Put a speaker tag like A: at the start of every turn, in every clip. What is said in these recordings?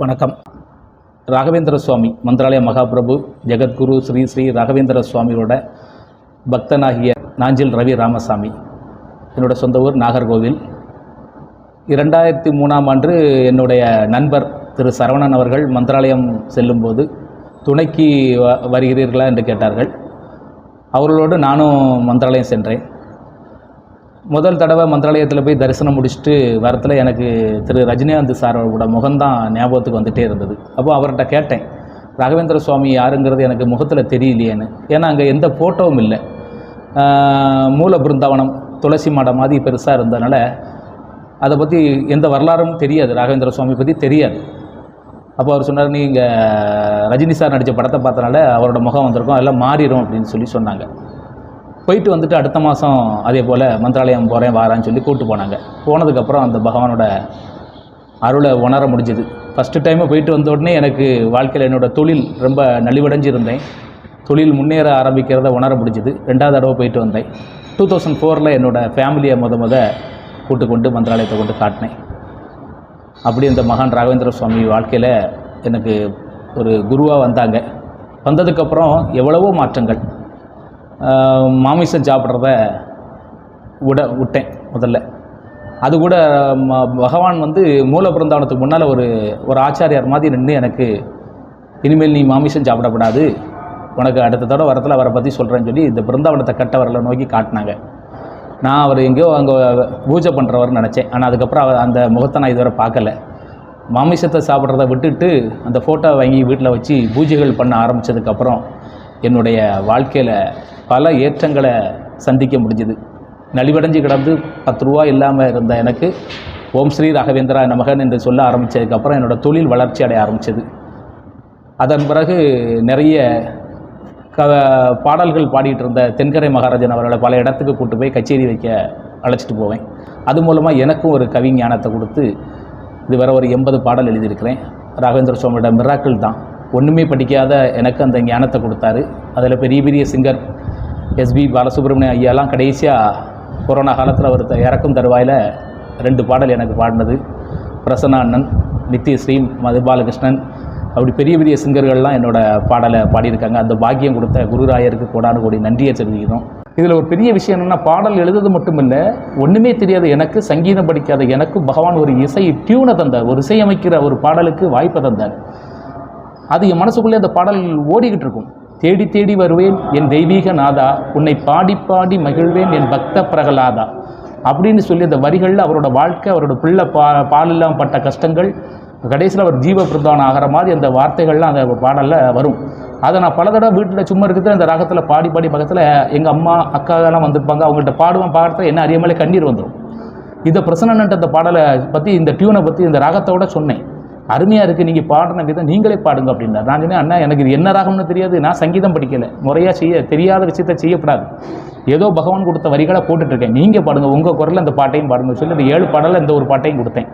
A: வணக்கம். ராகவேந்திர சுவாமி மந்திராலய மகாபிரபு ஜெகத்குரு ஸ்ரீ ஸ்ரீ ராகவேந்திர சுவாமியோட பக்தனாகிய நாஞ்சில் ரவி ராமசாமி என்னோட சொந்த ஊர் நாகர்கோவில். இரண்டாயிரத்தி மூணாம் ஆண்டு என்னுடைய நண்பர் திரு சரவணன் அவர்கள் மந்திராலயம் செல்லும்போது துணைக்கு வ வருகிறீர்களா? என்று கேட்டார்கள். அவர்களோடு நானும் மந்திராலயம் சென்றேன். முதல் தடவை மந்திராலயத்தில் போய் தரிசனம் முடிச்சுட்டு வரத்தில் எனக்கு திரு ரஜினிகாந்த் சாரோட முகம்தான் ஞாபகத்துக்கு வந்துகிட்டே இருந்தது. அப்போ அவர்கிட்ட கேட்டேன் ராகவேந்திர சுவாமி யாருங்கிறது எனக்கு முகத்தில் தெரியலையேன்னு. ஏன்னா அங்கே எந்த ஃபோட்டோவும் இல்லை. மூல பிருந்தாவனம் துளசி மாடம் மாதிரி பெருசாக இருந்ததுனால அதை பற்றி எந்த வரலாறும் தெரியாது. ராகவேந்திர சுவாமி பற்றி தெரியாது. அப்போ அவர் சொன்னார் நீங்கள் ரஜினி சார் நடித்த படத்தை பார்த்தனால அவரோட முகம் வந்திருக்கும் எல்லாம் மாறிடும் அப்படின்னு சொல்லி சொன்னாங்க. போயிட்டு வந்துட்டு அடுத்த மாதம் அதே போல் மந்திராலயம் போகிறேன் வாரான்னு சொல்லி கூப்பிட்டு போனாங்க. போனதுக்கப்புறம் அந்த பகவானோட அருளை உணர முடிஞ்சுது. ஃபஸ்ட்டு டைமு போயிட்டு வந்த உடனே எனக்கு வாழ்க்கையில் என்னோடய தொழில் ரொம்ப நலிவடைஞ்சிருந்தேன். தொழில் முன்னேற ஆரம்பிக்கிறத உணர முடிஞ்சுது. ரெண்டாவது தடவை போயிட்டு வந்தேன். டூ தௌசண்ட் ஃபோரில் என்னோடய ஃபேமிலியை முத முத கூட்டு கொண்டு மந்திராலயத்தை கொண்டு காட்டினேன். அப்படி இந்த மகான் ராகவேந்திர சுவாமி வாழ்க்கையில் எனக்கு ஒரு குருவாக வந்தாங்க. வந்ததுக்கப்புறம் எவ்வளவோ மாற்றங்கள். மாமிசம் சாப்பிட்றத விட விட்டேன் முதல்ல. அது கூட பகவான் வந்து மூல பிருந்தாவனத்துக்கு முன்னால் ஒரு ஒரு ஆச்சாரியார் மாதிரி நின்று எனக்கு இனிமேல் நீ மாமிசம் சாப்பிடக்கூடாது. உனக்கு அடுத்த தடவை வரத்தில் அவரை பற்றி சொல்கிறேன்னு சொல்லி இந்த பிருந்தாவனத்தை கட்ட வரல நோக்கி காட்டினாங்க. நான் அவர் எங்கேயோ அங்கே பூஜை பண்ணுறவர்னு நினச்சேன். ஆனால் அதுக்கப்புறம் அவர் அந்த முகத்தை நான் இதுவரை பார்க்கல. மாமிசத்தை சாப்பிட்றத விட்டுட்டு அந்த ஃபோட்டோ வாங்கி வீட்டில் வச்சு பூஜைகள் பண்ண ஆரம்பித்ததுக்கப்புறம் என்னுடைய வாழ்க்கையில் பல ஏற்றங்களை சந்திக்க முடிஞ்சுது. நலிவடைஞ்சு கிடந்து பத்து ரூபா இல்லாமல் இருந்த எனக்கு ஓம் ஸ்ரீ ராகவேந்திரா நமகன் என்று சொல்ல ஆரம்பித்ததுக்கப்புறம் என்னோடய தொழில் வளர்ச்சி அடைய ஆரம்பித்தது அதன் பிறகு நிறைய க பாடல்கள் பாடிட்டு இருந்த தென்கரை மகாராஜன் அவர்களை பல இடத்துக்கு கூட்டு போய் கச்சேரி வைக்க அழைச்சிட்டு போவேன். அது மூலமாக எனக்கும் ஒரு கவி ஞானத்தை கொடுத்து இதுவரை ஒரு எண்பது பாடல் எழுதியிருக்கிறேன். ராகவேந்திர சுவாமியோட மிராக்கிள் தான். ஒன்றுமே படிக்காத எனக்கு அந்த ஞானத்தை கொடுத்தாரு. அதில் பெரிய பெரிய சிங்கர் எஸ்பி பாலசுப்ரமணியம் ஐயாலாம் கடைசியாக கொரோனா காலத்தில் அவர் த- இறக்கும் தருவாயில் ரெண்டு பாடல் எனக்கு பாடினது. பிரசன்னா அண்ணன் நித்யஸ்ரீ மது பாலகிருஷ்ணன் அப்படி பெரிய பெரிய சிங்கர்கள்லாம் என்னோடய பாடலை பாடியிருக்காங்க. அந்த பாக்கியம் கொடுத்த குருராயருக்கு கோடானு கோடி நன்றியை தெரிவிக்கிறோம். இதில் ஒரு பெரிய விஷயம் என்னென்னா பாடல் எழுதுறது மட்டும் இல்லை ஒன்றுமே தெரியாத எனக்கு சங்கீதம் படிக்காத எனக்கு பகவான் ஒரு இசை டியூனை தந்தார். ஒரு இசையமைக்கிற ஒரு பாடலுக்கு வாய்ப்பை தந்தார். அது என் மனசுக்குள்ளே அந்த பாடல் ஓடிக்கிட்டு இருக்கும். தேடி தேடி வருவேன் என் தெய்வீக நாதா உன்னை பாடி பாடி மகிழ்வேன் என் பக்த பிரகலாதா அப்படின்னு சொல்லி அந்த வரிகளில் அவரோட வாழ்க்கை அவரோட பிள்ளை பா பால் இல்லாமல் பட்ட கஷ்டங்கள் கடைசியில் அவர் ஜீவ பிரதானம் ஆகிற மாதிரி அந்த வார்த்தைகள்லாம் அந்த பாடலில் வரும். அதை நான் பல தடவை வீட்டில் சும்மா இருக்கிறது அந்த ராகத்தில் பாடி பாடி பக்கத்தில் எங்கள் அம்மா அக்காலாம் வந்திருப்பாங்க அவங்கள்ட்ட பாடுவேன் பாடுறத என்ன அறியாமலே கண்ணீர் வந்துடும் இதை பிரசன்னன்ட்ட அந்த பாடலை பற்றி இந்த டியூனை பற்றி இந்த ராகத்தோட சொன்னேன். அருமையாக இருக்குது நீங்கள் பாடின விதம் நீங்களே பாடுங்க அப்படின்னார். நான் சொன்னேன் அண்ணா எனக்கு இது என்ன ராகம்னு தெரியாது. நான் சங்கீதம் படிக்கலை. முறையாக செய்ய தெரியாத விஷயத்த செய்யக்கூடாது. ஏதோ பகவான் கொடுத்த வரிகளை போட்டுட்ருக்கேன். நீங்கள் பாடுங்க. உங்கள் குரலில் இந்த பாட்டையும் பாடுங்க. சொல்லி இந்த ஏழு பாடலில் இந்த ஒரு பாட்டையும் கொடுத்தேன்.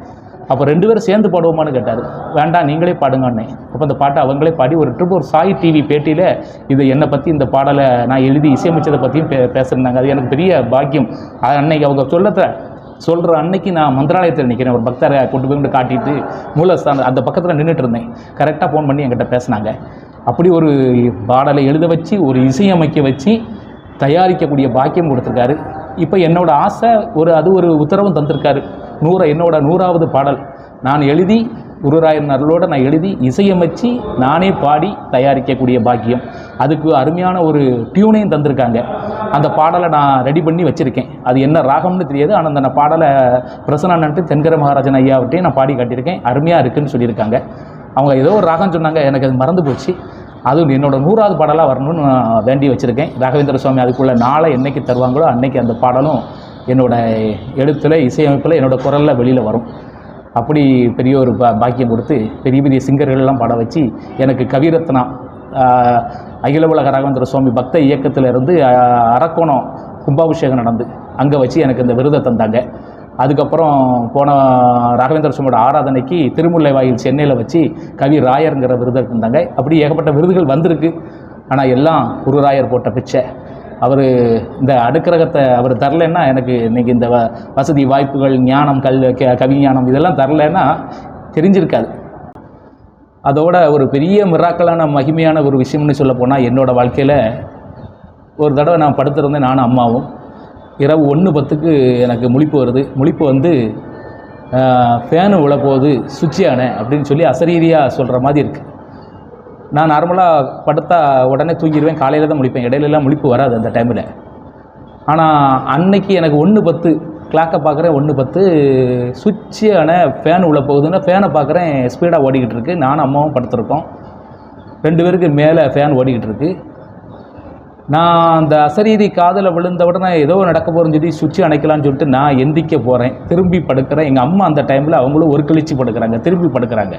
A: அப்போ ரெண்டு பேரும் சேர்ந்து பாடுவோமான்னு கேட்டார். வேண்டாம் நீங்களே பாடுங்க அண்ணே. அப்போ அந்த பாட்டை அவங்களே பாடி ஒரு ட்ரிப் ஒரு சாய் டிவி பேட்டியில் இது என்னை பற்றி இந்த பாடலை நான் எழுதி இசையமைச்சதை பற்றியும் பே பேசுகிறாங்க அது எனக்கு பெரிய பாக்கியம். அது அன்னைக்கு அவங்க சொல்லத்தை சொல்கிற அன்னைக்கு நான் மந்திராலயத்தில் நிற்கிறேன் ஒரு பக்தரை கொண்டு போய் கொண்டு காட்டிட்டு மூலஸ்தான அந்த பக்கத்தில் நின்றுட்டு இருந்தேன். கரெக்டாக ஃபோன் பண்ணி என்கிட்ட பேசினாங்க. அப்படி ஒரு பாடலை எழுத வச்சு ஒரு இசையமைக்க வச்சு தயாரிக்கக்கூடிய பாக்கியம் கொடுத்துருக்காரு. இப்போ என்னோடய ஆசை ஒரு அது ஒரு உத்தரவும் தந்திருக்காரு. நூற என்னோட நூறாவது பாடல். நான் எழுதி குருராயன் அருளோடு நான் எழுதி இசையமைச்சு நானே பாடி தயாரிக்கக்கூடிய பாக்கியம். அதுக்கு அருமையான ஒரு டியூனையும் தந்திருக்காங்க. அந்த பாடலை நான் ரெடி பண்ணி வச்சுருக்கேன். அது என்ன ராகம்னு தெரியாது. ஆனால் அந்த நான் பாடலை பிரசனான்ட்டு தென்கர மகாராஜன் ஐயாவிட்டையும் நான் பாடி காட்டியிருக்கேன். அருமையாக இருக்குன்னு சொல்லியிருக்காங்க. அவங்க ஏதோ ஒரு ராகம் சொன்னாங்க. எனக்கு அது மறந்து போச்சு. அதுவும் என்னோட நூறாவது பாடலாக வரணும்னு நான் வேண்டி வச்சுருக்கேன். ராகவேந்திர சுவாமி அதுக்குள்ளே நாளை என்னைக்கு தருவாங்களோ அன்னைக்கு அந்த பாடலும் என்னோடய எழுத்தில் இசையமைப்பில் என்னோடய குரலில் வெளியில் வரும். அப்படி பெரிய ஒரு பா பாக்கியம் கொடுத்து பெரிய பெரிய சிங்கர்கள்லாம் பாட வச்சு எனக்கு கவிரத்னா அகில உலக ராகவேந்திர சுவாமி பக்த இயக்கத்தில் இருந்து அரக்கோணம் கும்பாபிஷேகம் நடந்து. அங்கே வச்சு எனக்கு இந்த விருதை தந்தாங்க. அதுக்கப்புறம் போன ராகவேந்திர சுவாமியோட ஆராதனைக்கு திருமுல்லை வாயில் சென்னையில் வச்சு கவி ராயருங்கிற விருதை தந்தாங்க. அப்படி ஏகப்பட்ட விருதுகள் வந்திருக்கு. ஆனால் எல்லாம் குருராயர் போட்ட பிச்சை. அவர் இந்த அடுக்கரகத்தை அவர் தரலைன்னா எனக்கு இன்றைக்கி இந்த வ வசதி வாய்ப்புகள் ஞானம் கல் க- கவிஞானம் இதெல்லாம் தரலைன்னா தெரிஞ்சிருக்காது. அதோட ஒரு பெரிய மிராக்கலான மகிமையான ஒரு விஷயம்னு சொல்ல போனால் என்னோடய வாழ்க்கையில் ஒரு தடவை நான் படுத்திருந்தேன் நானும் அம்மாவும். இரவு ஒன்று பத்துக்கு எனக்கு முழிப்பு வருது. முழிப்பு வந்து ஃபேனு விழப்போகுது சுவிட்சியான அப்படின்னு சொல்லி அசரீரியாக சொல்கிற மாதிரி இருக்குது நான் நார்மலாக படுத்தா உடனே தூங்கிடுவேன். காலையில் தான் முழிப்பேன். இடையிலலாம் முழிப்பு வராது அந்த டைமில் ஆனால் அன்னைக்கு எனக்கு ஒன்று பத்து கிளாக்கை பார்க்குறேன் ஒன்று பத்து சுவிட்சியான ஃபேன் உள்ளே போகுதுன்னா ஃபேனை பார்க்குறேன் ஸ்பீடாக ஓடிக்கிட்டு இருக்கு. நானும் அம்மாவும் படுத்துருக்கோம். ரெண்டு பேருக்கு மேலே ஃபேன் ஓடிக்கிட்டு இருக்கு. நான் அந்த அசரீரி காதில் விழுந்த உடனே ஏதோ நடக்க போகிறேன்னு சொல்லி சுவிட்சு அணைக்கலான்னு சொல்லிட்டு நான் எந்திக்க போகிறேன் திரும்பி படுக்கிறேன். எங்கள் அம்மா அந்த டைமில் அவங்களும் ஒரு கழிச்சு படுக்கிறாங்க. திரும்பி படுக்கிறாங்க.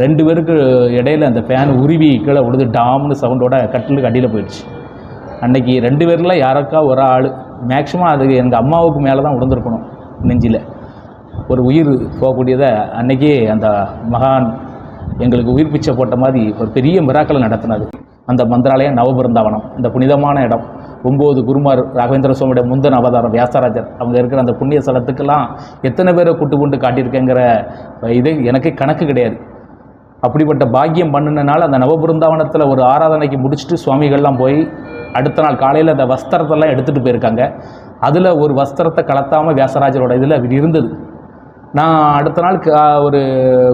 A: ரெண்டு பேருக்கு இடையில அந்த ஃபேன் உருவி கீழே விழுது டாம்னு சவுண்டோட கட்டிலுக்கு அடியில் போயிடுச்சு. அன்றைக்கி ரெண்டு பேரில் யாருக்கா ஒரு ஆள். மேக்ஸிமம் அது எங்கள் அம்மாவுக்கு மேலே தான் விழுந்திருக்கணும் நெஞ்சில். ஒரு உயிர் போகக்கூடியதை அன்னைக்கே அந்த மகான் எங்களுக்கு உயிர் பிச்சை போட்ட மாதிரி ஒரு பெரிய மிராக்களை நடத்தினது அந்த மந்திராலயம் நவபிருந்தாவனம். இந்த புனிதமான இடம். ஒம்பது குருமார் ராகவேந்திர சுவாமியோட முந்தன் அவதாரம் வியாசராஜர். அவங்க இருக்கிற அந்த புண்ணிய ஸ்தலத்துக்கெல்லாம் எத்தனை பேரை கூட்டு கொண்டு காட்டியிருக்கேங்கிற இது எனக்கு கணக்கு கிடையாது. அப்படிப்பட்ட பாக்கியம் பண்ணினால அந்த நவபிருந்தாவனத்தில் ஒரு ஆராதனைக்கு முடிச்சுட்டு சுவாமிகள்லாம் போய் அடுத்த நாள் காலையில் அந்த வஸ்திரத்தெல்லாம் எடுத்துகிட்டு போயிருக்காங்க. அதில் ஒரு வஸ்திரத்தை கலத்தாமல் வியாசராஜரோட இதில் இருந்தது. நான் அடுத்த நாள் க- ஒரு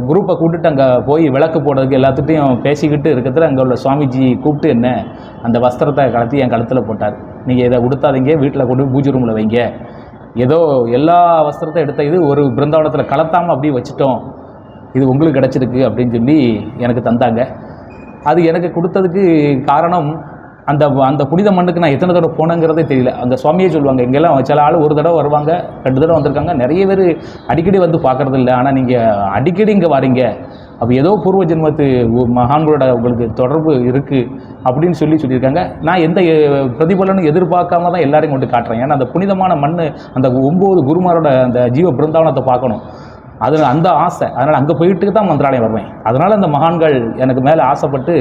A: குரூப்பை கூப்பிட்டு அங்கே போய் விளக்கு போடுறதுக்கு எல்லாத்துட்டையும் பேசிக்கிட்டு இருக்கிறதுல அங்கே உள்ள சுவாமிஜி கூப்பிட்டு என்ன அந்த வஸ்திரத்தை கலத்தி என் கழுத்தில் போட்டார். நீங்கள் இதை உடுத்தாதீங்க வீட்டில் கொண்டு போய் பூஜை ரூமில் வைங்க. ஏதோ எல்லா வஸ்திரத்தை எடுத்த இது ஒரு பிருந்தாவனத்தில் கலத்தாமல் அப்படியே வச்சுட்டோம். இது உங்களுக்கு கிடச்சிருக்கு அப்படின்னு சொல்லி எனக்கு தந்தாங்க. அது எனக்கு கொடுத்ததுக்கு காரணம் அந்த அந்த புனித மண்ணுக்கு நான் எத்தனை தடவை போனேங்கிறதே தெரியல. அந்த சுவாமியே சொல்லுவாங்க இங்கெல்லாம் சில ஆள் ஒரு தடவை வருவாங்க ரெண்டு தடவை வந்திருக்காங்க. நிறைய பேர் அடிக்கடி வந்து பார்க்குறது இல்லை. ஆனால் நீங்கள் அடிக்கடி இங்கே வரீங்க. அப்போ ஏதோ பூர்வ ஜென்மத்து மகான்களோட உங்களுக்கு தொடர்பு இருக்குது அப்படின்னு சொல்லி சொல்லியிருக்காங்க. நான் எந்த பிரதிபலனும் எதிர்பார்க்காம தான் எல்லாரையும் கொண்டு காட்டுறேன். ஏன்னா அந்த புனிதமான மண் அந்த ஒம்பது குருமாரோட அந்த ஜீவ பிருந்தாவனத்தை பார்க்கணும். அது அந்த ஆசை அதனால் அங்கே போயிட்டு தான் மந்திராலயம் வருவேன். அதனால் அந்த மகான்கள் எனக்கு மேலே ஆசைப்பட்டு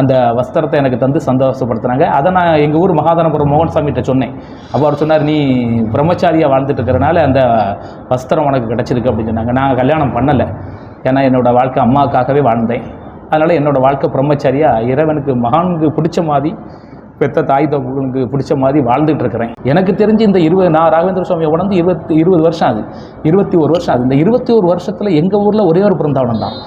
A: அந்த வஸ்திரத்தை எனக்கு தந்து சந்தோஷப்படுத்துனாங்க. அதை நான் எங்கள் ஊர் மகாதானபுரம் மோகன்சாமிகிட்ட சொன்னேன். அப்போ அவர் சொன்னார் நீ பிரம்மச்சாரியாக வாழ்ந்துட்டு இருக்கிறனால அந்த வஸ்திரம் உனக்கு கிடச்சிருக்கு அப்படின்னு சொன்னாங்க. நான் கல்யாணம் பண்ணலை. ஏன்னா என்னோடய வாழ்க்கை அம்மாவுக்காகவே வாழ்ந்தேன். அதனால் என்னோடய வாழ்க்கை பிரம்மச்சாரியாக இறைவனுக்கு மகானுக்கு பிடிச்ச மாதிரி பெத்த தாய் தப்புகளுக்கு பிடிச்ச மாதிரி வாழ்ந்துட்டு இருக்கிறேன் எனக்கு தெரிஞ்சு இந்த இருபது நான் ராகவேந்திர சுவாமியை உணர்ந்து இருபத்தி இருபது வருஷம் ஆகுது. இருபத்தி ஒரு வருஷம் ஆகுது. இந்த இருபத்தி ஒரு வருஷத்தில் எங்கள் ஊரில் ஒரே ஒரு பிறந்தவனம் தான்.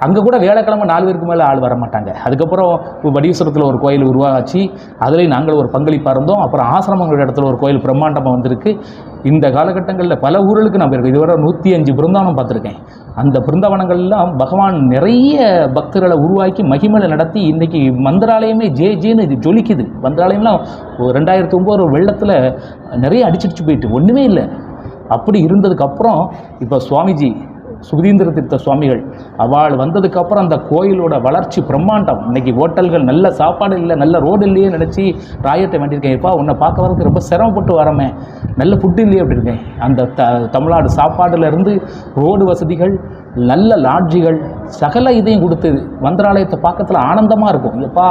A: அங்கே கூட வேலைக்கிழமை நாலு பேருக்கு மேலே ஆள் வர மாட்டாங்க. அதுக்கப்புறம் வடீஸ்வரத்தில் ஒரு கோயில் உருவாச்சு. அதுலேயும் நாங்கள் ஒரு பங்களிப்பாக இருந்தோம். அப்புறம் ஆசிரமங்களோட இடத்துல ஒரு கோயில் பிரம்மாண்டமாக வந்திருக்கு. இந்த காலகட்டங்களில் பல ஊர்களுக்கு நான் போயிருக்கேன். இதுவரை நூற்றி அஞ்சு பிருந்தாவனம் பார்த்துருக்கேன். அந்த பிருந்தாவனங்கள்லாம் பகவான் நிறைய பக்தர்களை உருவாக்கி மகிமலை நடத்தி இன்றைக்கி மந்திராலயமே ஜே ஜேன்னு இது ஜொலிக்குது. மந்திராலயம்லாம் ஒரு ரெண்டாயிரத்தி ஒம்பது வெள்ளத்தில் நிறைய அடிச்சிடிச்சு போயிட்டு. ஒன்றுமே இல்லை. அப்படி இருந்ததுக்கப்புறம் இப்போ சுவாமிஜி சுதீந்திர தீர்த்த சுவாமிகள். அவள் வந்ததுக்கப்புறம் அந்த கோயிலோட வளர்ச்சி பிரம்மாண்டம். இன்னைக்கு ஹோட்டல்கள் நல்ல சாப்பாடு இல்லை நல்ல ரோடு இல்லையே நினச்சி ராயத்தை வேண்டியிருக்கேன். எப்பா உன்னை பார்க்க வரதுக்கு ரொம்ப சிரமப்பட்டு வரமே நல்ல ஃபுட்டு இல்லையே அப்படி இருக்கேன். அந்த த தமிழ்நாடு சாப்பாடுலேருந்து ரோடு வசதிகள் நல்ல லாட்ஜிகள் சகல இதையும் கொடுத்தது மந்திராலயத்தை பக்கத்தில் ஆனந்தமாக இருக்கும். எப்பா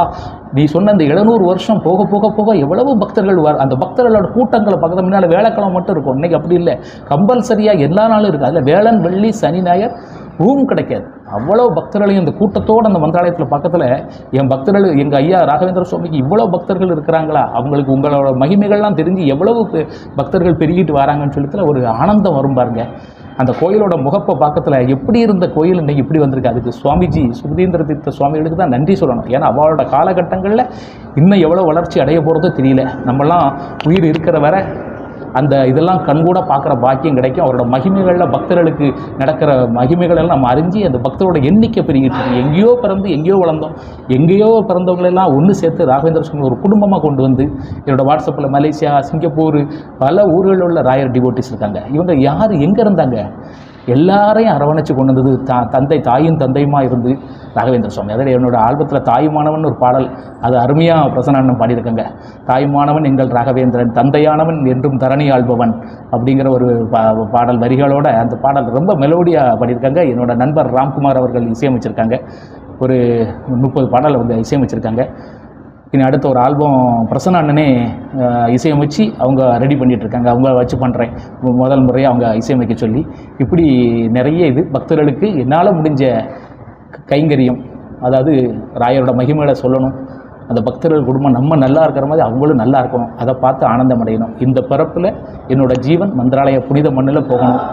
A: நீ சொன்ன அந்த எழுநூறு வருஷம் போக போக போக எவ்வளவு பக்தர்கள் வர அந்த பக்தர்களோட கூட்டங்களை பக்கத்து முன்னால் வேலைக்கிழமை மட்டும் இருக்கும். இன்றைக்கி அப்படி இல்லை. கம்பல்சரியாக எல்லா நாளும் இருக்குது அதில் வேளன் வெள்ளி சனி ஞாயிறு ரூம் கிடைக்காது. அவ்வளோ பக்தர்களையும் இந்த கூட்டத்தோடு அந்த மந்திராலயத்தில் பக்கத்தில் என் பக்தர்கள் எங்கள் ஐயா ராகவேந்திர சுவாமிக்கு இவ்வளோ பக்தர்கள் இருக்கிறாங்களா? அவங்களுக்கு உங்களோட மகிமைகள்லாம் தெரிஞ்சு எவ்வளவு பக்தர்கள் பெருகிட்டு வராங்கன்னு சொல்லிட்டு ஒரு ஆனந்தம் வரும் பாருங்கள் அந்த கோயிலோட முகப்பை பக்கத்தில் எப்படி இருந்த கோயில் இன்னைக்கு இப்படி வந்திருக்கு? அதுக்கு சுவாமிஜி சுகதீந்திர தீர்த்த சுவாமிகளுக்கு தான் நன்றி சொல்லணும். ஏன்னா அவளோட காலகட்டங்களில் இன்னும் எவ்வளோ வளர்ச்சி அடைய போகிறதோ தெரியல. நம்மலாம் உயிர் இருக்கிற வரை அந்த இதெல்லாம் கண்கூட பார்க்குற பாக்கியம் கிடைக்கும். அவரோட மகிமைகளில் பக்தர்களுக்கு நடக்கிற மகிமைகளெல்லாம் நம்ம அறிஞ்சு அந்த பக்தரோட எண்ணிக்கை பெருகிட்டு இருக்கு. எங்கேயோ பிறந்து எங்கேயோ வளர்ந்தோம். எங்கேயோ பிறந்தவங்களெல்லாம் ஒன்று சேர்த்து ராகவேந்திர சுவாமி ஒரு குடும்பமாக கொண்டு வந்து என்னோடய வாட்ஸ்அப்பில் மலேசியா சிங்கப்பூர் பல ஊர்களில் உள்ள ராயர் டிவோட்டிஸ் இருக்காங்க. இவங்க யார்? எங்கே இருந்தாங்க? எல்லாரையும் அரவணைச்சு கொண்டு வந்தது தா தந்தை தாயும் தந்தையுமா இருந்து ராகவேந்திர சுவாமி. அதில் என்னோட ஆல்பத்தில் தாயுமானவன் ஒரு பாடல் அது அருமையாக பிரசனாண்ணன் பாடியிருக்கங்க. தாயுமானவன் எங்கள் ராகவேந்திரன் தந்தையானவன் என்றும் தரணி ஆள்பவன் அப்படிங்கிற ஒரு பா பாடல் வரிகளோட அந்த பாடல் ரொம்ப மெலோடியாக பாடியிருக்காங்க. என்னோட நண்பர் ராம்குமார் அவர்கள் இசையமைச்சிருக்காங்க. ஒரு முப்பது பாடல் அவங்க இசையமைச்சிருக்காங்க. இனி அடுத்த ஒரு ஆல்பம் பிரசன்ன அண்ணனே இசையமைச்சு அவங்க ரெடி பண்ணிகிட்ருக்காங்க அவங்க வச்சு பண்ணுறேன் முதல் முறையாக அவங்க இசையமைக்க சொல்லி. இப்படி நிறைய இது பக்தர்களுக்கு என்னால் முடிஞ்ச கைங்கரியம். அதாவது ராயரோட மகிமையில் சொல்லணும். அந்த பக்தர்கள் குடும்பம் நம்ம நல்லா இருக்கிற மாதிரி அவங்களும் நல்லா இருக்கணும். அதை பார்த்து ஆனந்தம் அடையணும். இந்த பிறப்பில் என்னோட ஜீவன் மந்திராலய புனித மண்ணில் போகணும்.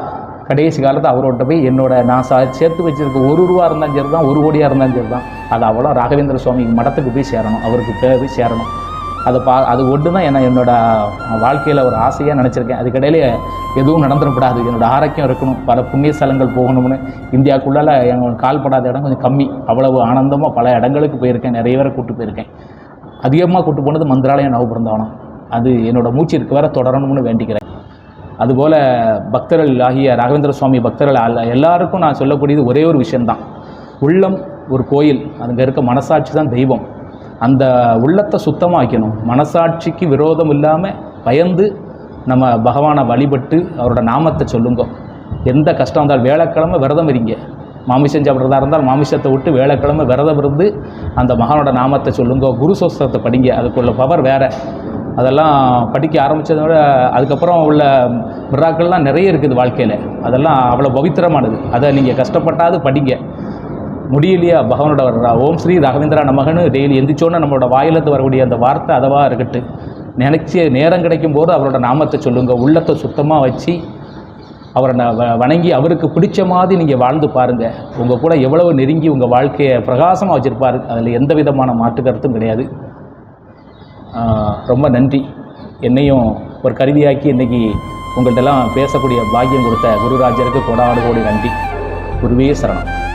A: கடைசி காலத்தில் அவரோட போய் என்னோட நான் சா சேர்த்து வச்சிருக்க ஒரு ரூபா இருந்தாலும் சரி தான் ஒரு கோடியாக இருந்தாலும் சரி தான் அது அவ்வளோ ராகவேந்திர சுவாமி மடத்துக்கு போய் சேரணும் அவருக்கு பேர் போய் சேரணும். அதை பா அது ஒன்று தான் என்ன என்னோட வாழ்க்கையில் ஒரு ஆசையாக நினச்சிருக்கேன். அதுக்கிடையில எதுவும் நடந்துடக்கூடாது. என்னோடய ஆரோக்கியம் இருக்கணும். பல புண்ணிய ஸ்தலங்கள் போகணும்னு. இந்தியாவுக்குள்ளால் எங்களுக்கு கால்படாத இடம் கொஞ்சம் கம்மி. அவ்வளவு ஆனந்தமாக பல இடங்களுக்கு போயிருக்கேன். நிறைய பேரை கூப்பிட்டு போயிருக்கேன். அதிகமாக கூப்பிட்டு போனது மந்திராலயம் நவபிருந்தாவனம். அது என்னோட மூச்சு இருக்க வர தொடரணும்னு வேண்டிக்கிறேன். அதுபோல் பக்தர்கள் ஆகிய ராகவேந்திர சுவாமி பக்தர்கள் அல்ல எல்லாருக்கும் நான் சொல்லக்கூடியது ஒரே ஒரு விஷயந்தான் உள்ளம் ஒரு கோயில் அங்கே இருக்க மனசாட்சி தான் தெய்வம். அந்த உள்ளத்தை சுத்தமாக்கணும் மனசாட்சிக்கு விரோதம் இல்லாமல் பயந்து நம்ம பகவானை வழிபட்டு அவரோட நாமத்தை சொல்லுங்க. எந்த கஷ்டம் இருந்தாலும் வேலைக்கிழமை விரதம் இருங்க. மாமிசம் சாப்பிட்றதா இருந்தால் மாமிசத்தை விட்டு வேலைக்கிழமை விரதம் இருந்து அந்த மகானோட நாமத்தை சொல்லுங்க. குரு சோஸ்திரத்தை படிங்க. அதுக்குள்ள பவர் வேறு. அதெல்லாம் படிக்க ஆரம்பித்ததை விட அதுக்கப்புறம் உள்ள மிராக்கள்லாம் நிறைய இருக்குது வாழ்க்கையில். அதெல்லாம் அவ்வளோ பவித்திரமானது. அதை நீங்கள் கஷ்டப்பட்டாது படிங்க. முடியலையா? பகவானோட ஓம் ஸ்ரீ ராகவேந்திரா நமகன்னு டெய்லி எந்திரிச்சோன்னே நம்மளோட வாயிலத்து வரக்கூடிய அந்த வார்த்தை அதவாக இருக்கட்டும் நினச்சி நேரம் கிடைக்கும் போது அவரோட நாமத்தை சொல்லுங்கள் உள்ளத்தை சுத்தமாக வச்சு அவரை ந- வ- வணங்கி அவருக்கு பிடிச்ச மாதிரி நீங்கள் வாழ்ந்து பாருங்கள் உங்கள் கூட எவ்வளவு நெருங்கி உங்கள் வாழ்க்கையை பிரகாசமாக வச்சுருப்பாரு. அதில் எந்த விதமான மாற்று கருத்தும் கிடையாது. ரொம்ப நன்றி. என்னையும் ஒரு கருவியாக்கி இன்னைக்கு உங்கள்கிட்டலாம் பேசக்கூடிய பாக்கியம் கொடுத்த குருராஜருக்கு கொடாடு கோடி நன்றி. குருவே சரணம்.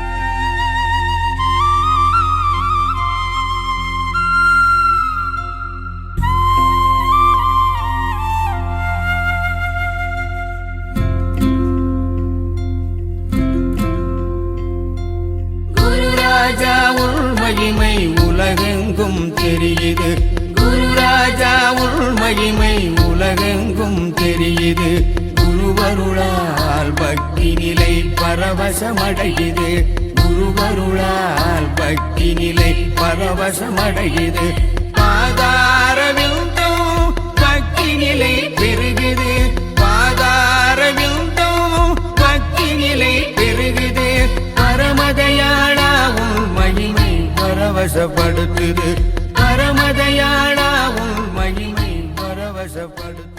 B: மகிமை உலகெங்கும் தெரியுது. குருவருளால் பக்தி நிலை பரவசமடையுது. குருவருளால் பக்தி நிலை பரவசமடையுது. பாதாரவிந்தம் பக்தி நிலை பெருகுது. பாதாரவிந்தம் பக்தி நிலை பெருகுது. பரமதயாளா உன் மகிமை பரவசப்படுத்துது. பரமதையாளாவும் உன் மகிமை பரவசப்படுத்துது